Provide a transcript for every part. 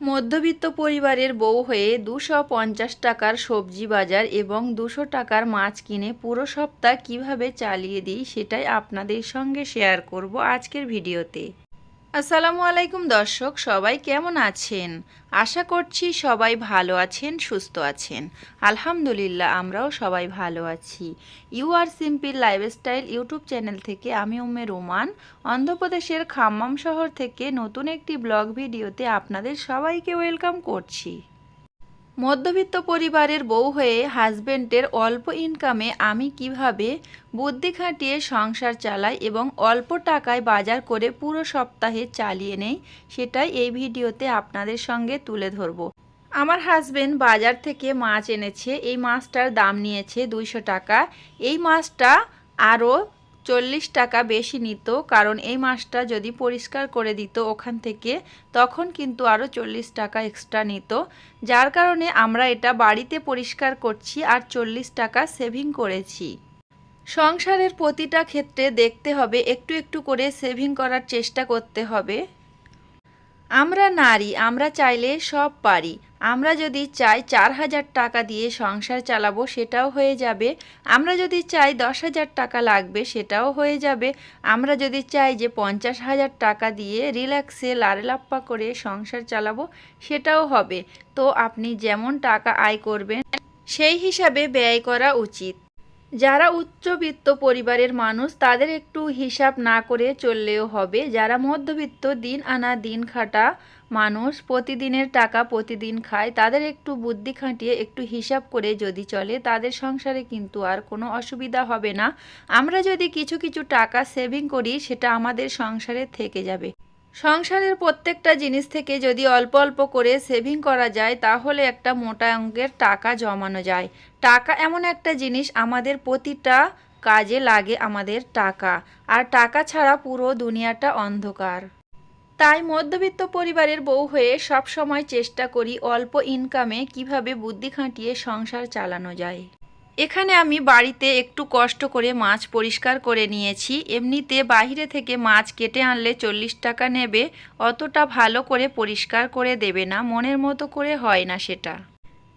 মধ্যবিত্ত পরিবারের বউ হয়ে দুশো পঞ্চাশ টাকার সবজি বাজার এবং দুশো টাকার মাছ কিনে পুরো সপ্তাহ কীভাবে চালিয়ে দিই সেটাই আপনাদের সঙ্গে শেয়ার করব আজকের ভিডিওতে। আসসালামু আলাইকুম দর্শক, সবাই কেমন আছেন? আশা করছি সবাই ভালো আছেন, সুস্থ আছেন। আলহামদুলিল্লাহ, আমরাও সবাই ভালো আছি। You are simple lifestyle YouTube channel থেকে আমি উম্মে রোমান। অন্ধ্রপ্রদেশের খাম্মাম শহর থেকে নতুন একটি ব্লগ ভিডিওতে আপনাদের সবাইকে ওয়েলকাম করছি। মধ্যবিত্ত পরিবারের বউ হয়ে হাজবেন্ডের অল্প ইনকামে আমি কীভাবে বুদ্ধি খাটিয়ে সংসার চালাই এবং অল্প টাকায় বাজার করে পুরো সপ্তাহে চালিয়ে নেই, সেটাই এই ভিডিওতে আপনাদের সঙ্গে তুলে ধরব। আমার হাজবেন্ড বাজার থেকে মাছ এনেছে, এই মাছটার দাম নিয়েছে দুইশো টাকা। এই মাছটা আরও চল্লিশ টাকা বেশি নিত, কারণ এই মাছটা যদি পরিষ্কার করে দিত ওখান থেকে, তখন কিন্তু আরও চল্লিশ টাকা এক্সট্রা নিত। যার কারণে আমরা এটা বাড়িতে পরিষ্কার করছি আর চল্লিশ টাকা সেভিং করেছি। সংসারের প্রতিটা ক্ষেত্রে দেখতে হবে, একটু একটু করে সেভিং করার চেষ্টা করতে হবে। আমরা নারী, আমরা চাইলে সব পারি। আমরা যদি চাই চার হাজার টাকা দিয়ে সংসার চালাবো, সেটাও হয়ে যাবে। আমরা যদি চাই দশ হাজার টাকা লাগবে, সেটাও হয়ে যাবে। আমরা যদি চাই যে পঞ্চাশ হাজার টাকা দিয়ে রিল্যাক্সে লারেলাপ্পা করে সংসার চালাবো, সেটাও হবে। তো আপনি যেমন টাকা আয় করবেন, সেই হিসাবে ব্যয় করা উচিত। যারা উচ্চবিত্ত পরিবারের মানুষ, তাদের একটু হিসাব না করে চললেও হবে। যারা মধ্যবিত্ত, দিন আনা দিন খাটা মানুষ, প্রতিদিনের টাকা প্রতিদিন খায়, তাদের একটু বুদ্ধি খাটিয়ে, একটু হিসাব করে যদি চলে, তাদের সংসারে কিন্তু আর কোনো অসুবিধা হবে না। আমরা যদি কিছু কিছু টাকা সেভিং করি, সেটা আমাদের সংসারে থেকে যাবে। সংসারের প্রত্যেকটা জিনিস থেকে যদি অল্প অল্প করে সেভিং করা যায়, তাহলে একটা মোটা অঙ্কের টাকা জমানো যায়। টাকা এমন একটা জিনিস আমাদের প্রতিটা কাজে লাগে আমাদের টাকা। আর টাকা ছাড়া পুরো দুনিয়াটা অন্ধকার। তাই মধ্যবিত্ত পরিবারের বউ হয়ে সব সময় চেষ্টা করি অল্প ইনকামে কীভাবে বুদ্ধি খাটিয়ে সংসার চালানো যায়। এখানে আমি বাড়িতে একটু কষ্ট করে মাছ পরিষ্কার করে নিয়েছি। এমনিতে বাহিরে থেকে মাছ কেটে আনলে চল্লিশ টাকা নেবে, অতটা ভালো করে পরিষ্কার করে দেবে না, মনের মতো করে হয় না সেটা।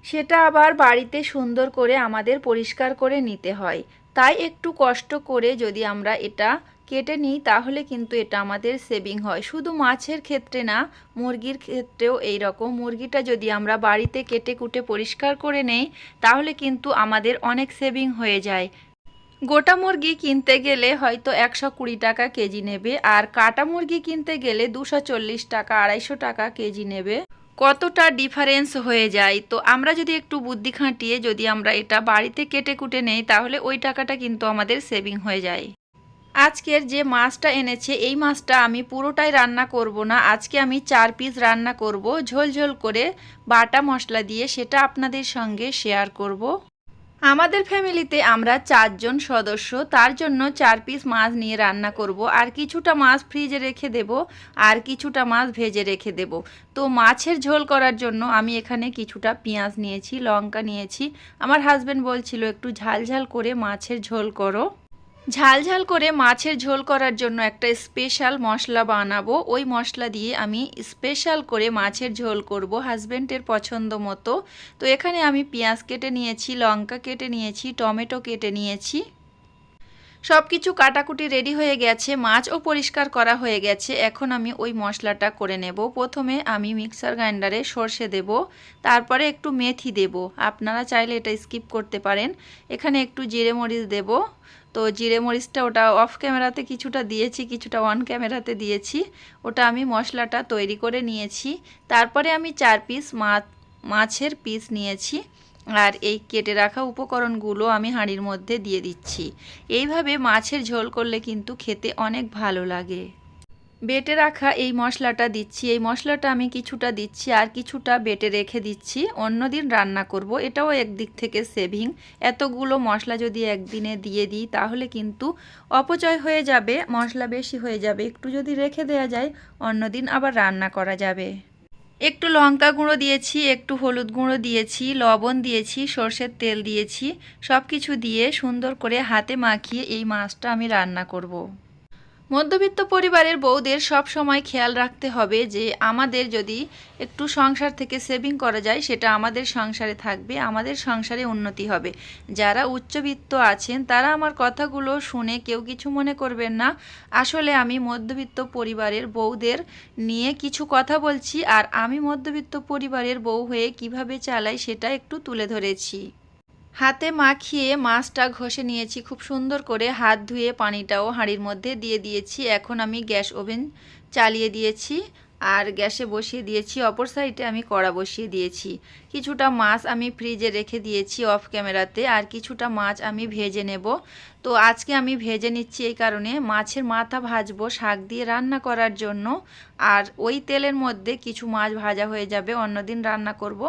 সেটা আবার বাড়িতে সুন্দর করে আমাদের পরিষ্কার করে নিতে হয়। তাই একটু কষ্ট করে যদি আমরা এটা কেটে নিই, তাহলে কিন্তু এটা আমাদের সেভিং হয়। শুধু মাছের ক্ষেত্রে না, মুরগির ক্ষেত্রেও এই রকম মুরগিটা যদি আমরা বাড়িতে কেটে কুটে পরিষ্কার করে নেই, তাহলে কিন্তু আমাদের অনেক সেভিং হয়ে যায়। গোটা মুরগি কিনতে গেলে হয়তো একশো কুড়ি টাকা কেজি নেবে, আর কাটা মুরগি কিনতে গেলে দুশো চল্লিশ টাকা, আড়াইশো টাকা কেজি নেবে। কতটা ডিফারেন্স হয়ে যায়? তো আমরা যদি একটু বুদ্ধি খাটিয়ে যদি আমরা এটা বাড়িতে কেটে কুটে নেই, তাহলে ওই টাকাটা কিন্তু আমাদের সেভিং হয়ে যায়। আজকের যে মাছটা এনেছে, এই মাছটা আমি পুরোটাই রান্না করব না। আজকে আমি চার পিস রান্না করব। ঝোল ঝোল করে বাটা মশলা দিয়ে সেটা আপনাদের সঙ্গে শেয়ার করব। আমাদের ফ্যামিলিতে আমরা চারজন সদস্য, তার জন্য চার পিস মাছ নিয়ে রান্না করব। আর কিছুটা মাছ ফ্রিজে রেখে দেব, আর কিছুটা মাছ ভেজে রেখে দেব। তো মাছের ঝোল করার জন্য আমি এখানে কিছুটা পেঁয়াজ নিয়েছি, লঙ্কা নিয়েছি। আমার হাজব্যান্ড বলছিল, একটু ঝাল ঝাল করে মাছের ঝোল করো। ঝাল ঝাল করে মাছের ঝোল করার জন্য একটা স্পেশাল মশলা বানাবো। ওই মশলা দিয়ে আমি স্পেশাল করে মাছের ঝোল করব হাজব্যান্ডের পছন্দ মতো। তো এখানে আমি পেঁয়াজ কেটে নিয়েছি, লঙ্কা কেটে নিয়েছি, টমেটো কেটে নিয়েছি। সব কিছু কাটাকুটি রেডি হয়ে গেছে, মাছও পরিষ্কার করা হয়ে গেছে। এখন আমি ওই মশলাটা করে নেব। প্রথমে আমি মিক্সার গ্রাইন্ডারে সর্ষে দেব, তারপরে একটু মেথি দেব। আপনারা চাইলে এটা স্কিপ করতে পারেন। এখানে একটু জিরে মরিচ দেব তো জিরে মরিচটা ওটা অফ ক্যামেরাতে কিছুটা দিয়েছি, কিছুটা অন ক্যামেরাতে দিয়েছি। ওটা আমি মশলাটা তৈরি করে নিয়েছি। তারপরে আমি চার পিস মাছ মাছের পিস নিয়েছি আর এই কেটে রাখা উপকরণগুলো আমি হাঁড়ির মধ্যে দিয়ে দিচ্ছি। এইভাবে মাছের ঝোল করলে কিন্তু খেতে অনেক ভালো লাগে। বেটে রাখা এই মশলাটা দিচ্ছি। এই মশলাটা আমি কিছুটা দিচ্ছি আর কিছুটা বেটে রেখে দিচ্ছি। অন্যদিন রান্না করব। এটাও একদিক থেকে সেভিং এতগুলো মশলা যদি একদিনে দিয়ে দিই, তাহলে কিন্তু অপচয় হয়ে যাবে, মশলা বেশি হয়ে যাবে। একটু যদি রেখে দেওয়া যায়, অন্যদিন আবার রান্না করা যাবে। একটু লঙ্কা গুঁড়ো দিয়েছি, একটু হলুদ গুঁড়ো দিয়েছি, লবণ দিয়েছি, সর্ষের তেল দিয়েছি। সব কিছু দিয়ে সুন্দর করে হাতে মাখিয়ে এই মাছটা আমি রান্না করব। মধ্যবিত্ত পরিবারের বউদের সব সময় খেয়াল রাখতে হবে যে আমাদের যদি একটু সংসার থেকে সেভিং করা যায়, সেটা আমাদের সংসারে থাকবে, আমাদের সংসারে উন্নতি হবে। যারা উচ্চবিত্ত আছেন, তারা আমার কথাগুলো শুনে কেউ কিছু মনে করবেন না। আসলে আমি মধ্যবিত্ত পরিবারের বউদের নিয়ে কিছু কথা বলছি, আর আমি মধ্যবিত্ত পরিবারের বউ হয়ে কীভাবে চালাই, সেটা একটু তুলে ধরেছি। হাতে মাখিয়ে মাছটা ঘষে নিয়েছি। খুব সুন্দর করে হাত ধুয়ে পানিটাও হাঁড়ির মধ্যে দিয়ে দিয়েছি। এখন আমি গ্যাস ওভেন চালিয়ে দিয়েছি। আর গ্যাসে বসিয়ে দিয়েছি, অপর সাইডে আমি কড়া বসিয়ে দিয়েছি। কিছুটা মাছ আমি ফ্রিজে রেখে দিয়েছি অফ ক্যামেরাতে, আর কিছুটা মাছ আমি ভেজে নেব। তো আজকে আমি ভেজে নিচ্ছি এই কারণে মাছের মাথা ভাজবো শাক দিয়ে রান্না করার জন্য, আর ওই তেলের মধ্যে কিছু মাছ ভাজা হয়ে যাবে, অন্যদিন রান্না করব।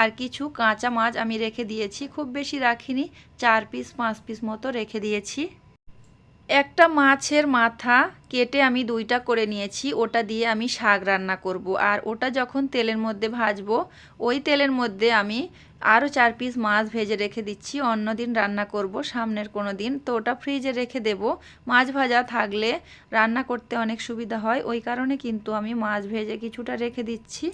আর কিছু কাঁচা মাছ আমি রেখে দিয়েছি, খুব বেশি রাখিনি, চার পিস, পাঁচ পিস মতো রেখে দিয়েছি। একটা মাছের মাথা কেটে আমি দুইটা করে নিয়েছি, ওটা দিয়ে আমি শাক রান্না করব। আর ওটা যখন তেলের মধ্যে ভাজবো, ওই তেলের মধ্যে আমি আরও চার পিস মাছ ভেজে রেখে দিচ্ছি অন্য দিন রান্না করব, সামনের কোনো দিন। তো ওটা ফ্রিজে রেখে দেব। মাছ ভাজা থাকলে রান্না করতে অনেক সুবিধা হয়, ওই কারণে কিন্তু আমি মাছ ভেজে কিছুটা রেখে দিচ্ছি।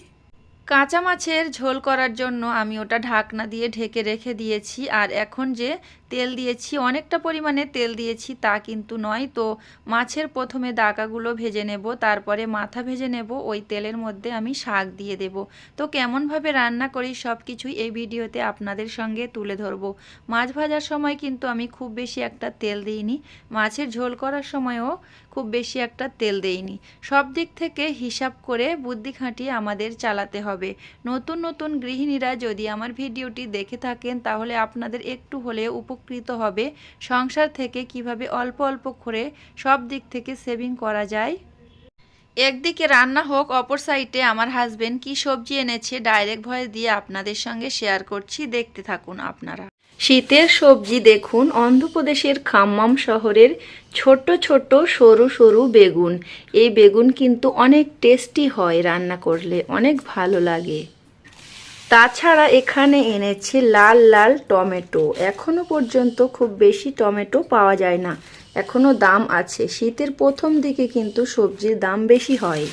কাঁচা মাছের ঝোল করার জন্য আমি ওটা ঢাকনা দিয়ে ঢেকে রেখে দিয়েছি। আর এখন যে তেল দিয়েছি, অনেকটা পরিমাণে তেল দিয়েছি, তা কিন্তু নয়। তো মাছের প্রথমে দাগাগুলো ভেজে নেব, তারপরে মাথা ভেজে নেব, ওই তেলের মধ্যে আমি শাক দিয়ে দেব। তো কেমনভাবে রান্না করি সব কিছুই এই ভিডিওতে আপনাদের সঙ্গে তুলে ধরবো। মাছ ভাজার সময় কিন্তু আমি খুব বেশি একটা তেল দিইনি। মাছের ঝোল করার সময়ও খুব বেশি একটা তেল দেইনি। সব দিক থেকে হিসাব করে বুদ্ধি খাটিয়ে আমাদের চালাতে হবে। নতুন নতুন গৃহিণীরা যদি আমার ভিডিওটি দেখে থাকেন, তাহলে আপনাদের একটু হলেও উপকৃত হবে। সংসার থেকে কীভাবে অল্প অল্প করে সব দিক থেকে সেভিং করা যায়? একদিকে রান্না হোক, অপর সাইডে আমার হাজবেন্ড কি সবজি এনেছে ডাইরেক্ট ভয়েস দিয়ে আপনাদের সঙ্গে শেয়ার করছি, দেখতে থাকুন আপনারা। শীতের সবজি দেখুন, অন্ধ্রপ্রদেশের খাম্মাম শহরের ছোট ছোট সরু সরু বেগুন। এই বেগুন কিন্তু অনেক টেস্টি হয় রান্না করলে, অনেক ভালো লাগে। তাছাড়া এখানে এনেছে লাল লাল টমেটো। এখনও পর্যন্ত খুব বেশি টমেটো পাওয়া যায় না। এখনও দাম আছে। শীতের প্রথম দিকে কিন্তু সবজির দাম বেশি হয়।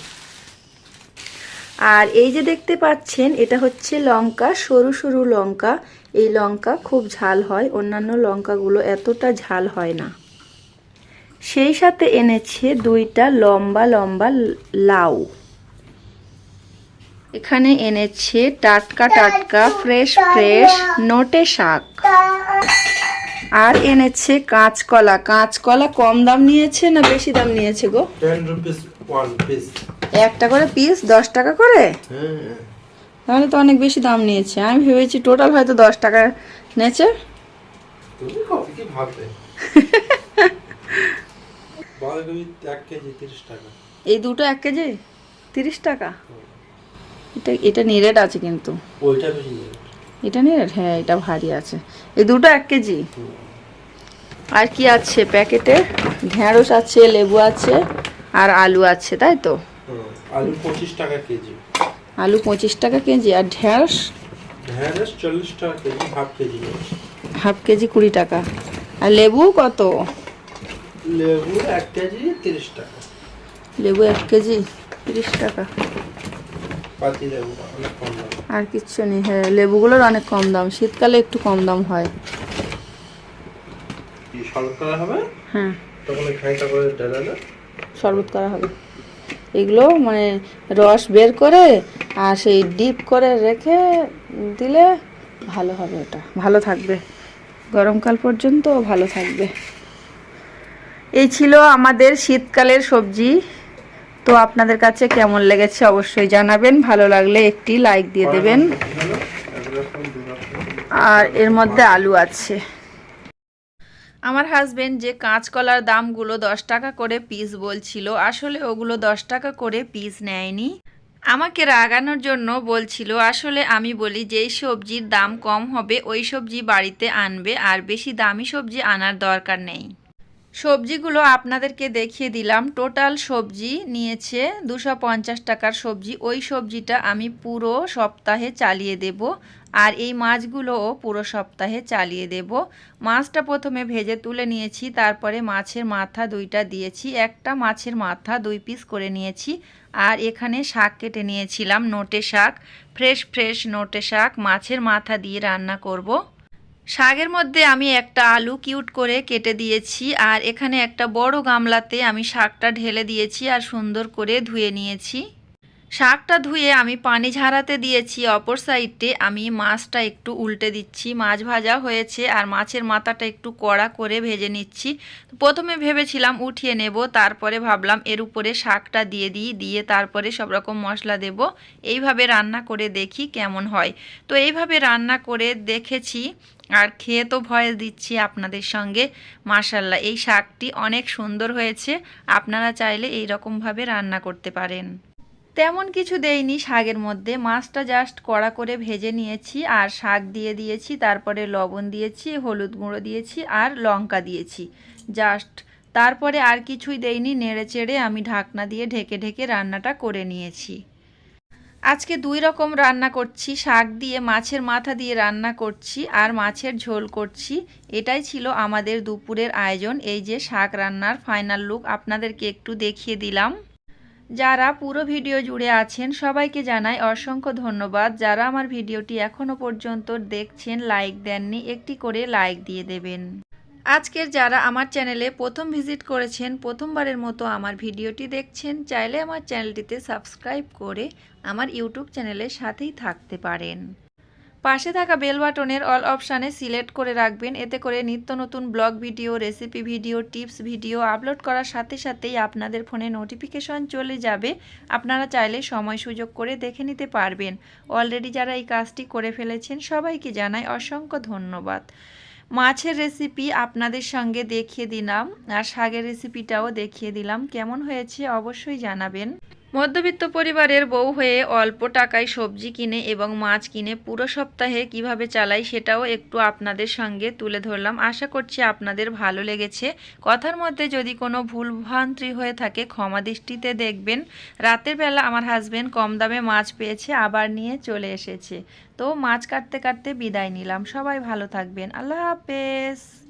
আর এই যে দেখতে পাচ্ছেন, এটা হচ্ছে লঙ্কা, সরু সরু লঙ্কা। এই লঙ্কা খুব ঝাল হয়। অন্যান্য লঙ্কাগুলো এতটা ঝাল হয় না। সেই সাথে এনেছে দুইটা লম্বা লম্বা লাউ। এখানে এনেছে টাটকা টাটকা ফ্রেশ ফ্রেশ নোটে শাক। আর এনেছে কাঁচকলা। কাঁচকলা কম দাম নিয়েছে না বেশি দাম নিয়েছে গো? 10 rupees one piece. একটা করে পিস দশ টাকা করে? হ্যাঁ। তাহলে তো অনেক বেশি দাম নিয়েছে। আমি ভেবেছি টোটাল হয়তো দশ টাকা নিয়েছে এই দুটো এক কেজি? তিরিশ টাকা? এটা এটা নিরেট আছে কিন্তু। ওইটা বেশি এটা নিরেট হ্যাঁ এটা ভারী আছে। এই দুটো এক কেজি। আর কি আছে প্যাকেটে? ঢেঁড়স আছে লেবু আছে আর আলু আছে তাই তো? আলু পঁচিশ টাকা কেজি। আলু পঁচিশ টাকা কেজি আর ঢেঁড়স? ঢেঁড়স চল্লিশ টাকা KG half KG half KG কুড়ি টাকা। আর লেবু কত? লেবু এক কেজি তিরিশ টাকা। লেবু এক কেজি তিরিশ টাকা পাতি লেবু অনেক কম দাম আর কিচ্ছু নেই হ্যাঁ লেবুগুলোর অনেক কম দাম শীতকালে একটু কম দাম হয়। হ্যাঁ। শরবত করা হবে। এগুলো মানে রস বের করে আর সেই ডিপ করে রেখে দিলে ভালো হবে ওটা। ভালো থাকবে। গরমকাল পর্যন্ত ভালো থাকবে। এই ছিল আমাদের শীতকালের সবজি। তো আপনাদের কাছে কেমন লেগেছে অবশ্যই জানাবেন। ভালো লাগলে একটি লাইক দিয়ে দেবেন। আর এর মধ্যে আলু আছে। আমার হাজবেন্ড যে কাঁচকলার দামগুলো দশ টাকা করে পিস বলছিল আসলে ওগুলো দশ টাকা করে পিস নেয়নি। আমাকে রাগানোর জন্য বলছিল আসলে আমি বলি যেই সবজির দাম কম হবে ওই সবজি বাড়িতে আনবে আর বেশি দামি সবজি আনার দরকার নেই। সবজিগুলো আপনাদেরকে দেখিয়ে দিলাম। টোটাল সবজি নিয়েছে দুশো টাকার সবজি। ওই সবজিটা আমি পুরো সপ্তাহে চালিয়ে দেব আর এই মাছগুলোও পুরো সপ্তাহে চালিয়ে দেব। মাছটা প্রথমে ভেজে তুলে নিয়েছি, তারপরে মাছের মাথা দুইটা দিয়েছি, একটা মাছের মাথা দুই পিস করে নিয়েছি আর এখানে শাক কেটে নিয়েছিলাম, নোটে শাক ফ্রেশ ফ্রেশ নোটে শাক। মাছের মাথা দিয়ে রান্না করব। শাকের মধ্যে আমি একটা আলু কিউট করে কেটে দিয়েছি, আর এখানে একটা বড় গামলাতে আমি শাকটা ঢেলে দিয়েছি আর সুন্দর করে ধুয়ে নিয়েছি। শাকটা ধুয়ে আমি পানি ঝারাতে দিয়েছি, অপর সাইডে আমি মাছটা একটু উল্টে দিচ্ছি। মাছ ভাজা হয়েছে আর মাছের মাথাটা একটু কড়া করে ভেজে নিচ্ছি। প্রথমে ভেবেছিলাম উঠিয়ে নেব, তারপরে ভাবলাম এর উপরে শাকটা দিয়ে দিই, দিয়ে তারপরে সব রকম মশলা দেব। এইভাবে রান্না করে দেখি কেমন হয়। তো এইভাবে রান্না করে দেখেছি আর খেয়ে তো ভয় দিচ্ছি আপনাদের সঙ্গে। মাশাল্লাহ এই শাকটি অনেক সুন্দর হয়েছে। আপনারা চাইলে এই রকমভাবে রান্না করতে পারেন। তেমন কিছু দেইনি শাকের মধ্যে। মাছটা জাস্ট কড়া করে ভেজে নিয়েছি, আর শাক দিয়ে দিয়েছি, তারপরে লবণ দিয়েছি, হলুদ গুঁড়ো দিয়েছি, আর লঙ্কা দিয়েছি। জাস্ট তারপরে আর কিছুই দেইনি, নেড়ে চেড়ে আমি ঢাকনা দিয়ে ঢেকে ঢেকে রান্নাটা করে নিয়েছি। আজকে দুই রকম রান্না করছি, শাক দিয়ে, মাছের মাথা দিয়ে রান্না করছি, আর মাছের ঝোল করছি। এটাই ছিল আমাদের দুপুরের আয়োজন। এই যে শাক রান্নার ফাইনাল লুক আপনাদেরকে একটু দেখিয়ে দিলাম। যারা পুরো ভিডিও জুড়ে আছেন, সবাইকে জানাই অসংখ্য ধন্যবাদ। যারা আমার ভিডিওটি এখনও পর্যন্ত দেখছেন, লাইক দেননি, একটি করে লাইক দিয়ে দেবেন। আজকের যারা আমার চ্যানেলে প্রথম ভিজিট করেছেন, প্রথমবারের মতো আমার ভিডিওটি দেখছেন, চাইলে আমার চ্যানেলটিতে সাবস্ক্রাইব করে আমার ইউটিউব চ্যানেলের সাথেই থাকতে পারেন। পাশে থাকা বেল বাটনের অল অপশানে সিলেক্ট করে রাখবেন। এতে করে নিত্য নতুন blog video, recipe video, tips video upload করার সাথে সাথেই আপনাদের ফোনে নোটিফিকেশন চলে যাবে। আপনারা চাইলে সময় সুযোগ করে দেখে নিতে পারবেন। অলরেডি যারা এই কাজটি করে ফেলেছেন, সবাইকে জানাই অসংখ্য ধন্যবাদ। মাছের রেসিপি আপনাদের সঙ্গে দেখিয়ে দিলাম, আর শাকের রেসিপিটাও দেখিয়ে দিলাম। কেমন হয়েছে অবশ্যই জানাবেন। মধ্যবিত্ত পরিবারের বউ হয়ে অল্প টাকায় সবজি কিনে এবং মাছ কিনে পুরো সপ্তাহে কীভাবে চালাই সেটাও একটু আপনাদের সঙ্গে তুলে ধরলাম। আশা করছি আপনাদের ভালো লেগেছে। কথার মধ্যে যদি কোনো ভুলভ্রান্তি হয়ে থাকে, ক্ষমা দৃষ্টিতে দেখবেন। রাতের বেলা আমার হাজবেন্ড কম দামে মাছ পেয়েছে, আবার নিয়ে চলে এসেছে। তো মাছ কাটতে কাটতে বিদায় নিলাম। সবাই ভালো থাকবেন। আল্লাহ হাফেজ।